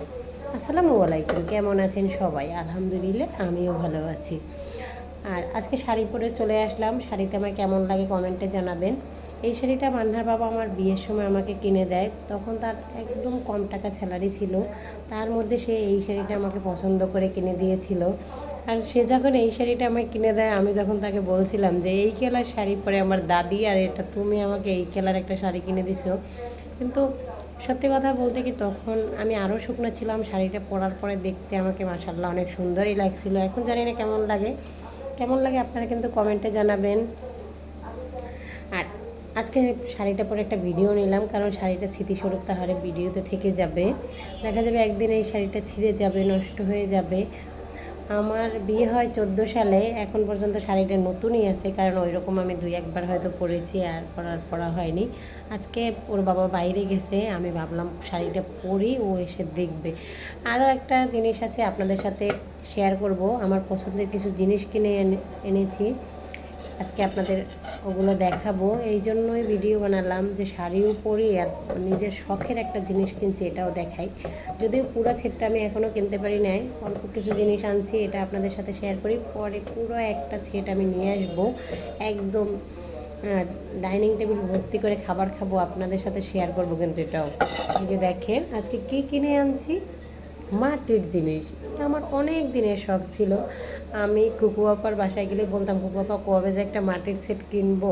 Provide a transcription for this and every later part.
আসসালামু আলাইকুম, কেমন আছেন সবাই? আলহামদুলিল্লাহ, আমিও ভালো আছি। আর আজকে শাড়ি পরে চলে আসলাম। শাড়িতে আমার কেমন লাগে কমেন্টে জানাবেন। এই শাড়িটা মান্নার বাবা আমার বিয়ের সময় আমাকে কিনে দেয়। তখন তার একদম কম টাকা স্যালারি ছিল। তার মধ্যে সে এই শাড়িটা আমাকে পছন্দ করে কিনে দিয়েছিল। আর সে যখন এই শাড়িটা আমাকে কিনে দেয়, আমি তখন তাকে বলছিলাম যে, এই কেলার শাড়ি পরে আমার দাদি আর এটা তুমি আমাকে এই কেলার একটা শাড়ি কিনে দিছো। কিন্তু সত্যি কথা বলতে কি তখন আমি আরও শুকনো ছিলাম, শাড়িটা পরার পরে দেখতে আমাকে মাসাল্লাহ অনেক সুন্দরই লাগছিল। এখন জানি না কেমন লাগে। কেমন লাগে আপনারা কিন্তু কমেন্টে জানাবেন। আর আজকে শাড়িটা পরে একটা ভিডিও নিলাম, কারণ শাড়িটা স্মৃতিস্বরূপ তাহারে ভিডিওতে থেকে যাবে। দেখা যাবে একদিন এই শাড়িটা ছিঁড়ে যাবে, নষ্ট হয়ে যাবে। আমার বিয়ে হয় চোদ্দ সালে, এখন পর্যন্ত শাড়িটা নতুনই আছে, কারণ ওই রকম আমি দুই একবার হয়তো পরেছি আর পরার, পরা হয়নি। আজকে ওর বাবা বাইরে গেছে, আমি ভাবলাম শাড়িটা পরি, ও এসে দেখবে। আরও একটা জিনিস আছে আপনাদের সাথে শেয়ার করব। আমার পছন্দের কিছু জিনিস কিনে এনে- এনেছি। আজকে আপনাদের ওগুলো দেখাবো। এই জন্যই ভিডিও বানালাম যে শাড়িও পরি আর নিজের শখের একটা জিনিস কিনছি, এটাও দেখাই। যদিও পুরো ছেটটা আমি এখনও কিনতে পারি নাই, অল্প কিছু জিনিস আনছি, এটা আপনাদের সাথে শেয়ার করি। পরে পুরো একটা ছেট আমি নিয়ে আসব। একদম ডাইনিং টেবিল ভর্তি করে খাবার খাব, আপনাদের সাথে শেয়ার করব কিন্তু এটাও। এই যে দেখেন, আজকে কী কিনে আনছি? মাটির জিনিস। আমার অনেক দিনের শখ ছিল। আমি কুকু আপার বাসায় গেলে বলতাম কুকু আপা কবে যে একটা মাটির সেট কিনবো?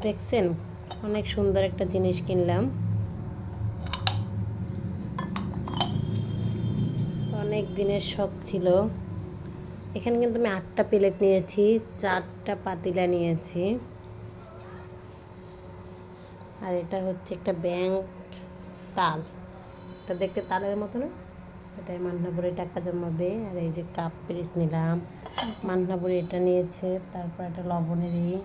দেখছেন, অনেক সুন্দর একটা জিনিস কিনলাম। অনেক দিনের শখ ছিল। এখানে কিন্তু আমি আটটা প্লেট নিয়েছি, চারটা পাতিলা নিয়েছি। আর এটা হচ্ছে একটা ব্যাংক তাল। এটা দেখতে তালের মতো না? এটাই মান্নাপুরে টাকা জমাবে। আর এই যে কাপ পিরিস নিলাম। মান্নাপুরে এটা নিয়েছে, তারপর একটা লবণেরই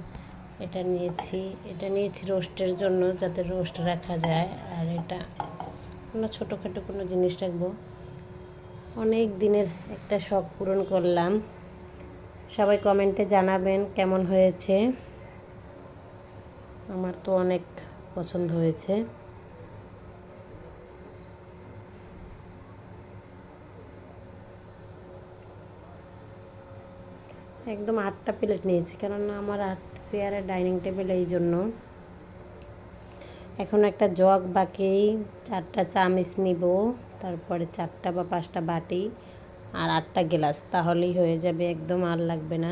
এটা নিয়েছি। এটা নিয়েছি রোস্টের জন্য যাতে রোস্ট রাখা যায়। আর এটা কোনো ছোটোখাটো কোনো জিনিস রাখব। অনেক দিনের একটা শখ পূরণ করলাম। সবাই কমেন্টে জানাবেন কেমন হয়েছে। আমার তো অনেক পছন্দ হয়েছে। একদম আটটা প্লেট নিয়েছি, কেননা আমার আট চেয়ারের ডাইনিং টেবিল এই জন্য। এখন একটা জগ বাকি, চারটা চামিচ নিব, তারপরে চারটা বা পাঁচটা বাটি আর আটটা গ্লাস, তাহলেই হয়ে যাবে, একদম আর লাগবে না।